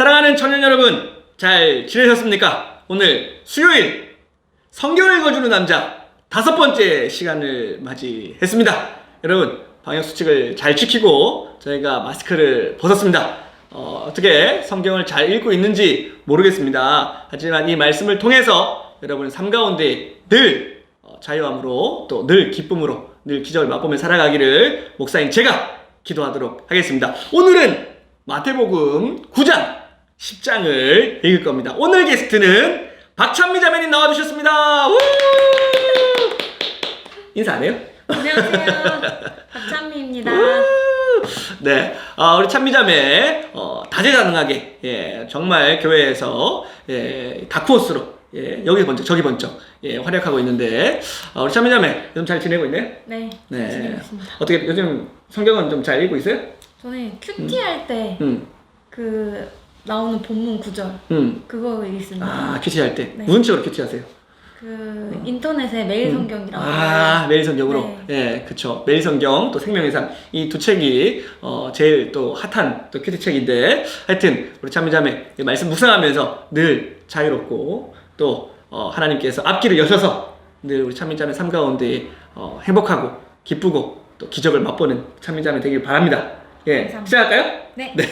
사랑하는 청년 여러분, 잘 지내셨습니까? 오늘 수요일 성경을 읽어주는 남자 다섯 번째 시간을 맞이했습니다. 여러분, 방역 수칙을 잘 지키고 저희가 마스크를 벗었습니다. 어, 어떻게 성경을 잘 읽고 있는지 모르겠습니다. 하지만 이 말씀을 통해서 여러분의 삶 가운데 늘 어, 자유함으로 또 늘 기쁨으로 늘 기적을 맛보며 살아가기를 목사인 제가 기도하도록 하겠습니다. 오늘은 마태복음 9장 10장을 읽을 겁니다. 오늘 게스트는 박찬미 자매님 나와주셨습니다. 우! 인사 안 해요? 안녕하세요. 박찬미입니다. 네, 어, 우리 찬미자매 어, 다재다능하게 예, 정말 교회에서 예, 다크호스로 예, 여기 번쩍 저기 번쩍 예, 활약하고 있는데 어, 우리 찬미자매 요즘 잘 지내고 있네? 네, 네. 지내고 있습니다. 어떻게 요즘 성경은 좀 잘 읽고 있어요? 저는 큐티 할 때그 음, 나오는 본문 구절 음. 그거 읽습니다. 아 큐티 할때 네. 무슨 책으로 큐티 하세요? 그 인터넷에 매일 성경이라고. 아 매일 성경으로 네. 예 그쵸 매일 성경 또 생명의 삶 이 두 책이 어 제일 또 핫한 또 큐티 책인데 하여튼 우리 참미자매 이 말씀 묵상하면서 늘 자유롭고 또 어, 하나님께서 앞길을 여셔서 늘 우리 참미자매 삶 가운데 어, 행복하고 기쁘고 또 기적을 맛보는 참미자매 되길 바랍니다 예 감사합니다. 시작할까요? 네. 네.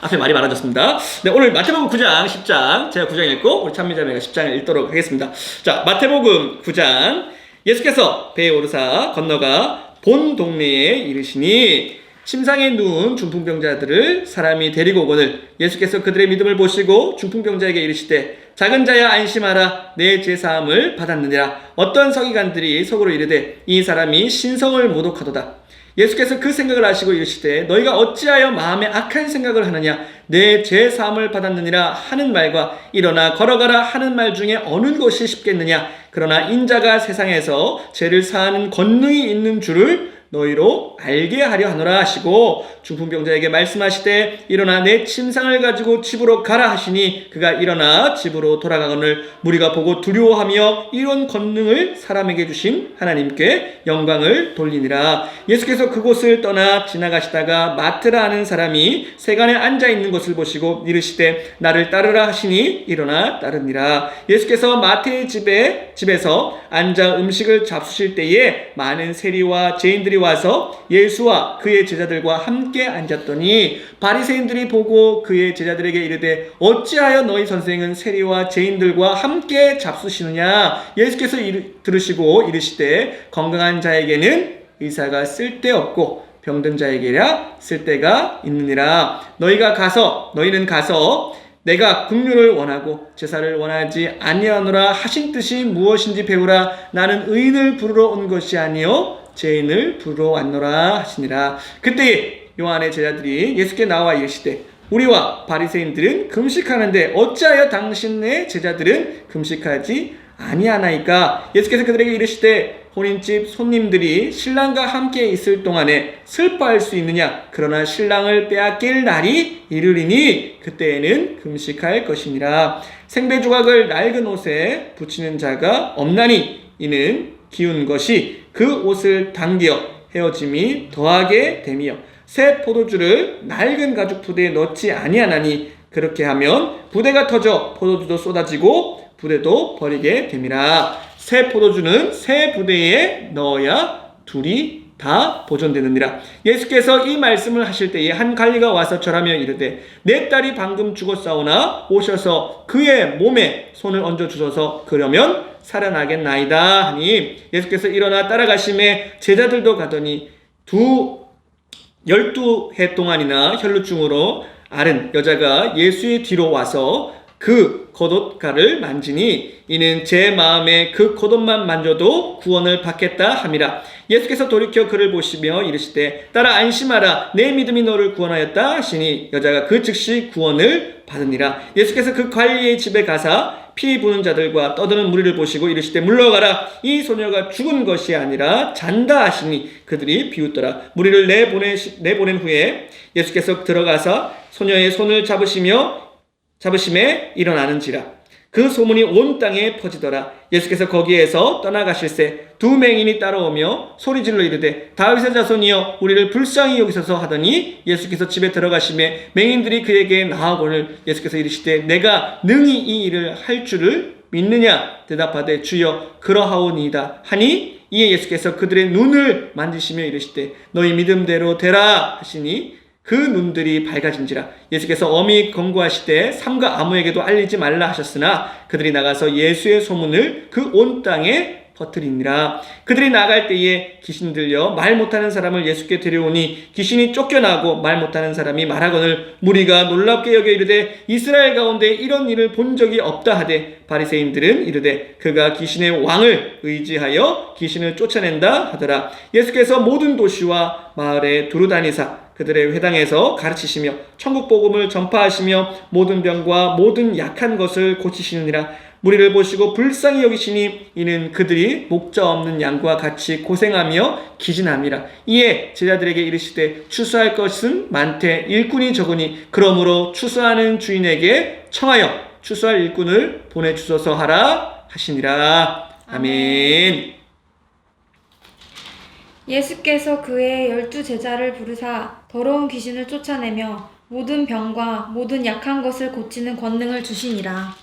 앞에 말이 많아졌습니다. 네, 오늘 마태복음 9장 10장, 제가 9장 읽고, 우리 찬미자매가 10장을 읽도록 하겠습니다. 자, 마태복음 9장. 예수께서 배에 오르사 건너가 본 동네에 이르시니, 침상에 누운 중풍병자들을 사람이 데리고 오거늘 예수께서 그들의 믿음을 보시고 중풍병자에게 이르시되 작은 자야 안심하라 내 제사함을 받았느니라 어떤 서기관들이 속으로 이르되 이 사람이 신성을 모독하도다 예수께서 그 생각을 하시고 이르시되 너희가 어찌하여 마음에 악한 생각을 하느냐? 내 죄 사함을 받았느니라 하는 말과 일어나 걸어가라 하는 말 중에 어느 것이 쉽겠느냐? 그러나 인자가 세상에서 죄를 사하는 권능이 있는 줄을 너희로 알게 하려 하노라 하시고 중풍병자에게 말씀하시되 일어나 내 침상을 가지고 집으로 가라 하시니 그가 일어나 집으로 돌아가거늘 무리가 보고 두려워하며 이런 권능을 사람에게 주신 하나님께 영광을 돌리니라. 예수께서 그곳을 떠나 지나가시다가 마트라 하는 사람이 세간에 앉아 있는 것을 보시고 이르시되 나를 따르라 하시니 일어나 따르니라. 예수께서 마태의 집에 집에서 앉아 음식을 잡수실 때에 많은 세리와 죄인들이 와서 예수와 그의 제자들과 함께 앉았더니 바리새인들이 보고 그의 제자들에게 이르되 어찌하여 너희 선생은 세리와 죄인들과 함께 잡수시느냐? 예수께서 이르, 들으시고 이르시되 건강한 자에게는 의사가 쓸데없고 병든 자에게야 쓸데가 있느니라. 너희가 가서 너희는 가서 내가 국류를 원하고 제사를 원하지 아니하노라 하신 뜻이 무엇인지 배우라. 나는 의인을 부르러 온 것이 아니요 죄인을 부르러 왔노라 하시니라. 그때 요한의 제자들이 예수께 나와 이르시되 우리와 바리새인들은 금식하는데 어찌하여 당신의 제자들은 금식하지 아니하나이까? 예수께서 그들에게 이르시되 혼인집 손님들이 신랑과 함께 있을 동안에 슬퍼할 수 있느냐? 그러나 신랑을 빼앗길 날이 이르리니 그때에는 금식할 것이니라. 생배 조각을 낡은 옷에 붙이는 자가 없나니 이는 기운 것이 그 옷을 당겨 헤어짐이 더하게 되며 새 포도주를 낡은 가죽 부대에 넣지 아니하나니 그렇게 하면 부대가 터져 포도주도 쏟아지고 부대도 버리게 됨이라. 새 포도주는 새 부대에 넣어야 둘이 다 보존되느니라. 예수께서 이 말씀을 하실 때에 한 관리가 와서 절하며 이르되 내 딸이 방금 죽었사오나 오셔서 그의 몸에 손을 얹어 주셔서. 그러면 살아나겠나이다 하니 예수께서 일어나 따라가심에 제자들도 가더니 두 열두 해 동안이나 혈루증으로 앓은 여자가 예수의 뒤로 와서 그 겉옷가를 만지니 이는 제 마음에 그 겉옷만 만져도 구원을 받겠다 함이라. 예수께서 돌이켜 그를 보시며 이르시되 따라 안심하라. 내 믿음이 너를 구원하였다 하시니 여자가 그 즉시 구원을 받으니라. 예수께서 그 관리의 집에 가사 피 부는 자들과 떠드는 무리를 보시고 이르시되 물러가라. 이 소녀가 죽은 것이 아니라 잔다 하시니 그들이 비웃더라. 무리를 내보내 내보낸 후에 예수께서 들어가서 소녀의 손을 잡으시며 잡으심에 일어나는지라 그 소문이 온 땅에 퍼지더라. 예수께서 거기에서 떠나가실새 두 맹인이 따라오며 소리질러 이르되 다윗의 자손이여 우리를 불쌍히 여기소서 하더니 예수께서 집에 들어가심에 맹인들이 그에게 나아오거늘 예수께서 이르시되 내가 능히 이 일을 할 줄을 믿느냐 대답하되 주여 그러하오니이다 하니 이에 예수께서 그들의 눈을 만지시며 이르시되 너희 믿음대로 되라 하시니 그 눈들이 밝아진지라 예수께서 엄히 권고하시되 삼가 아무에게도 알리지 말라 하셨으나 그들이 나가서 예수의 소문을 그 온 땅에 퍼뜨리니라. 그들이 나갈 때에 귀신 들려 말 못하는 사람을 예수께 데려오니 귀신이 쫓겨나고 말 못하는 사람이 말하거늘 무리가 놀랍게 여겨 이르되 이스라엘 가운데 이런 일을 본 적이 없다 하되 바리새인들은 이르되 그가 귀신의 왕을 의지하여 귀신을 쫓아낸다 하더라. 예수께서 모든 도시와 마을에 두루 다니사 그들의 회당에서 가르치시며 천국 복음을 전파하시며 모든 병과 모든 약한 것을 고치시느니라. 무리를 보시고 불쌍히 여기시니 이는 그들이 목자 없는 양과 같이 고생하며 기진함이라. 이에 제자들에게 이르시되 추수할 것은 많되 일꾼이 적으니 그러므로 추수하는 주인에게 청하여 추수할 일꾼을 보내 주소서 하라 하시니라. 아멘. 예수께서 그의 열두 제자를 부르사 더러운 귀신을 쫓아내며 모든 병과 모든 약한 것을 고치는 권능을 주시니라.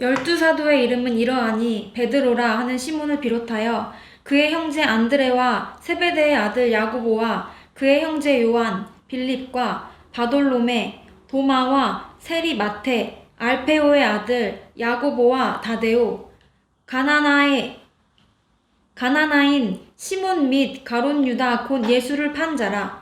열두 사도의 이름은 이러하니 베드로라 하는 시몬을 비롯하여 그의 형제 안드레와 세베대의 아들 야고보와 그의 형제 요한, 빌립과 바돌로메, 도마와 세리 마테, 알페오의 아들 야고보와 다데오, 가나나의 가나나인 시몬 및 가론 유다 곧 예수를 판 자라.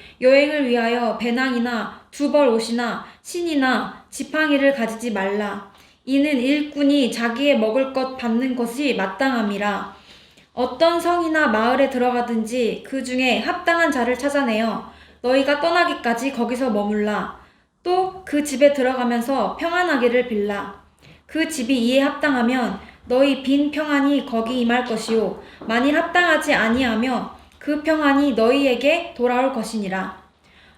여행을 위하여 배낭이나 두벌 옷이나 신이나 지팡이를 가지지 말라. 이는 일꾼이 자기의 먹을 것 받는 것이 마땅함이라. 어떤 성이나 마을에 들어가든지 그 중에 합당한 자를 찾아내어 너희가 떠나기까지 거기서 머물라. 또 그 집에 들어가면서 평안하기를 빌라. 그 집이 이에 합당하면 너희 빈 평안이 거기 임할 것이요 만일 합당하지 아니하며 그 평안이 너희에게 돌아올 것이니라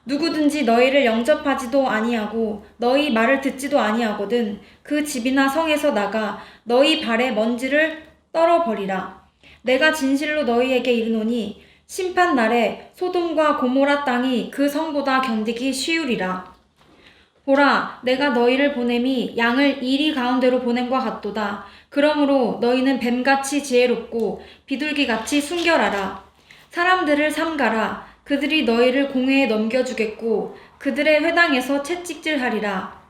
누구든지 너희를 영접하지도 아니하고 너희 말을 듣지도 아니하거든 그 집이나 성에서 나가 너희 발에 먼지를 떨어버리라 내가 진실로 너희에게 이르노니 심판 날에 소돔과 고모라 땅이 그 성보다 견디기 쉬우리라 보라, 내가 너희를 보냄이 양을 이리 가운데로 보냄과 같도다. 그러므로 너희는 뱀같이 지혜롭고 비둘기같이 순결하라. 사람들을 삼가라. 그들이 너희를 공회에 넘겨주겠고 그들의 회당에서 채찍질하리라.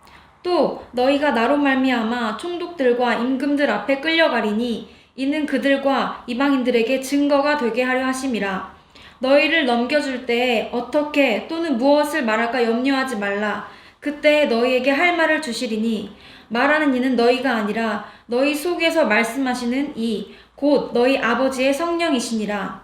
또 너희가 나로 말미암아 총독들과 임금들 앞에 끌려가리니 이는 그들과 이방인들에게 증거가 되게 하려 하심이라. 너희를 넘겨줄 때에 어떻게 또는 무엇을 말할까 염려하지 말라. 그때 너희에게 할 말을 주시리니 말하는 이는 너희가 아니라 너희 속에서 말씀하시는 이 곧 너희 아버지의 성령이시니라.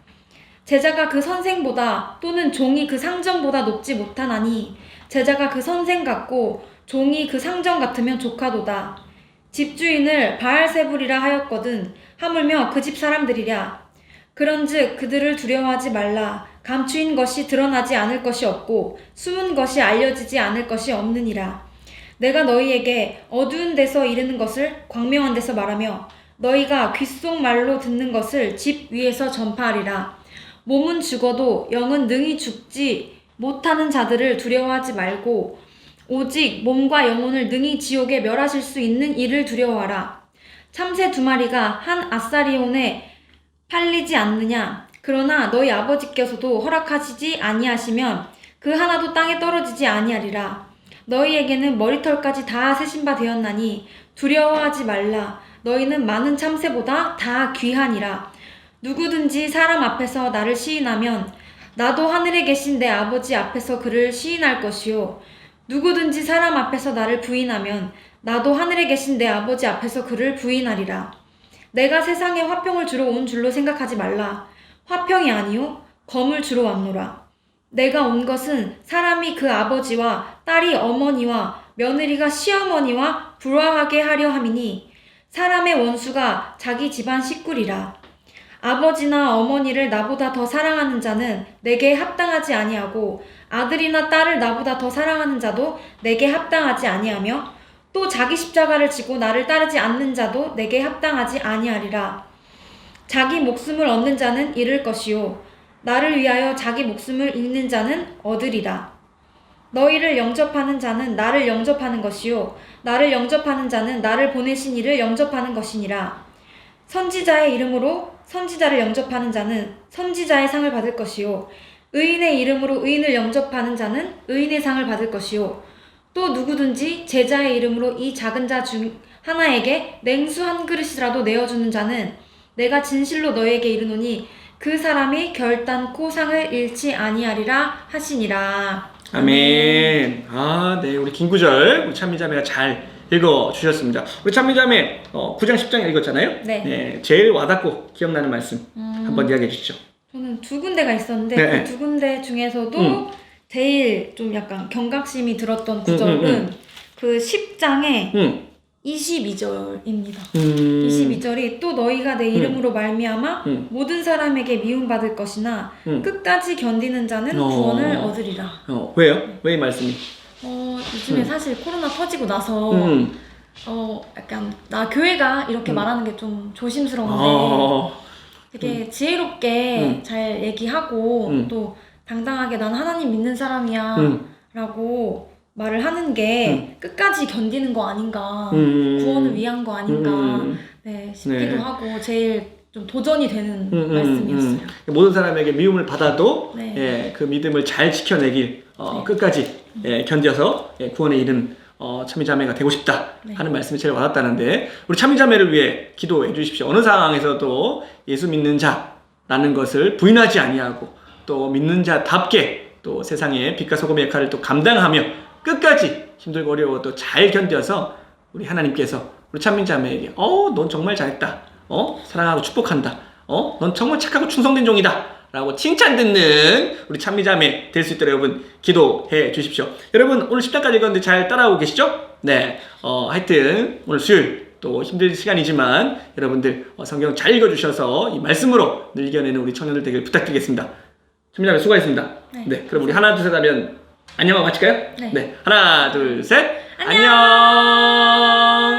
제자가 그 선생보다 또는 종이 그 상정보다 높지 못하나니 제자가 그 선생 같고 종이 그 상정 같으면 조카도다. 집주인을 바알세불이라 하였거든 하물며 그 집 사람들이랴. 그런즉 그들을 두려워하지 말라. 감추인 것이 드러나지 않을 것이 없고 숨은 것이 알려지지 않을 것이 없느니라. 내가 너희에게 어두운 데서 이르는 것을 광명한 데서 말하며 너희가 귓속말로 듣는 것을 집 위에서 전파하리라. 몸은 죽어도 영은 능히 죽지 못하는 자들을 두려워하지 말고 오직 몸과 영혼을 능히 지옥에 멸하실 수 있는 이를 두려워하라. 참새 두 마리가 한 아사리온에 팔리지 않느냐? 그러나 너희 아버지께서도 허락하시지 아니하시면 그 하나도 땅에 떨어지지 아니하리라. 너희에게는 머리털까지 다 세신 바 되었나니 두려워하지 말라. 너희는 많은 참새보다 다 귀하니라 누구든지 사람 앞에서 나를 시인하면 나도 하늘에 계신 내 아버지 앞에서 그를 시인할 것이요. 누구든지 사람 앞에서 나를 부인하면 나도 하늘에 계신 내 아버지 앞에서 그를 부인하리라. 내가 세상에 화평을 주러 온 줄로 생각하지 말라. 화평이 아니요 검을 주러 왔노라. 내가 온 것은 사람이 그 아버지와 딸이 어머니와 며느리가 시어머니와 불화하게 하려 함이니 사람의 원수가 자기 집안 식구리라 아버지나 어머니를 나보다 더 사랑하는 자는 내게 합당하지 아니하고 아들이나 딸을 나보다 더 사랑하는 자도 내게 합당하지 아니하며 또 자기 십자가를 지고 나를 따르지 않는 자도 내게 합당하지 아니하리라. 자기 목숨을 얻는 자는 잃을 것이요. 나를 위하여 자기 목숨을 잃는 자는 얻으리라. 너희를 영접하는 자는 나를 영접하는 것이요. 나를 영접하는 자는 나를 보내신 이를 영접하는 것이니라 선지자의 이름으로 선지자를 영접하는 자는 선지자의 상을 받을 것이요 의인의 이름으로 의인을 영접하는 자는 의인의 상을 받을 것이요 또 누구든지 제자의 이름으로 이 작은 자 중 하나에게 냉수 한 그릇이라도 내어주는 자는 내가 진실로 너에게 이르노니 그 사람이 결단코 상을 잃지 아니하리라 하시니라. 아멘. 아, 네. 우리 긴 구절 우리 찬미자매가 잘 읽어 주셨습니다. 우리 찬미자매 어, 9장 10장 읽었잖아요. 네. 제일 와닿고 기억나는 말씀 음, 한번 이야기해 주시죠. 저는 두 군데가 있었는데 네. 그두 군데 중에서도 음. 제일 좀 약간 경각심이 들었던 구절은 음, 음. 그 10장의 음. 22절입니다. 음. 22절이 또 너희가 내 이름으로 말미암아 음. 모든 사람에게 미움받을 것이나 음. 끝까지 견디는 자는 어. 구원을 얻으리라. 어, 왜요? 왜 이 말씀이? 어, 요즘에 음. 사실 코로나 터지고 나서 음. 어, 약간 나 교회가 이렇게 음. 말하는 게 좀 조심스러운데 어. 되게 지혜롭게 음. 잘 얘기하고 음. 또 당당하게 난 하나님 믿는 사람이야 음. 라고 말을 하는 게 끝까지 견디는 거 아닌가 음. 구원을 위한 거 아닌가 음. 네 싶기도 네. 하고 제일 좀 도전이 되는 음, 음, 말씀이었어요. 음. 모든 사람에게 미움을 받아도 네. 예, 그 믿음을 잘 지켜내길 어, 네. 끝까지 예, 견뎌서 예, 구원의 이름 어, 참미자매가 되고 싶다 네. 하는 말씀이 제일 와닿다는데 우리 참미자매를 위해 기도해 주십시오. 어느 상황에서도 예수 믿는 자라는 것을 부인하지 아니하고 또 믿는 자답게 또 세상의 빛과 소금의 역할을 또 감당하며 끝까지 힘들고 어려워도 잘 견뎌서 우리 하나님께서 우리 참민자매에게 어, 넌 정말 잘했다. 어, 사랑하고 축복한다. 어, 넌 정말 착하고 충성된 종이다. 라고 칭찬 듣는 우리 참미자매 될 수 있도록 여러분 기도해 주십시오. 여러분 오늘 10장까지 읽었는데 잘 따라오고 계시죠? 네. 어, 하여튼 오늘 수요일 또 힘든 시간이지만 여러분들 어, 성경 잘 읽어주셔서 이 말씀으로 늘 이겨내는 우리 청년들 되길 부탁드리겠습니다. 참미자매 수고하셨습니다. 네. 네. 그럼 우리 하나 둘 셋 하면 안녕하고 마칠까요? 네. 하나 둘 셋. 안녕. 안녕.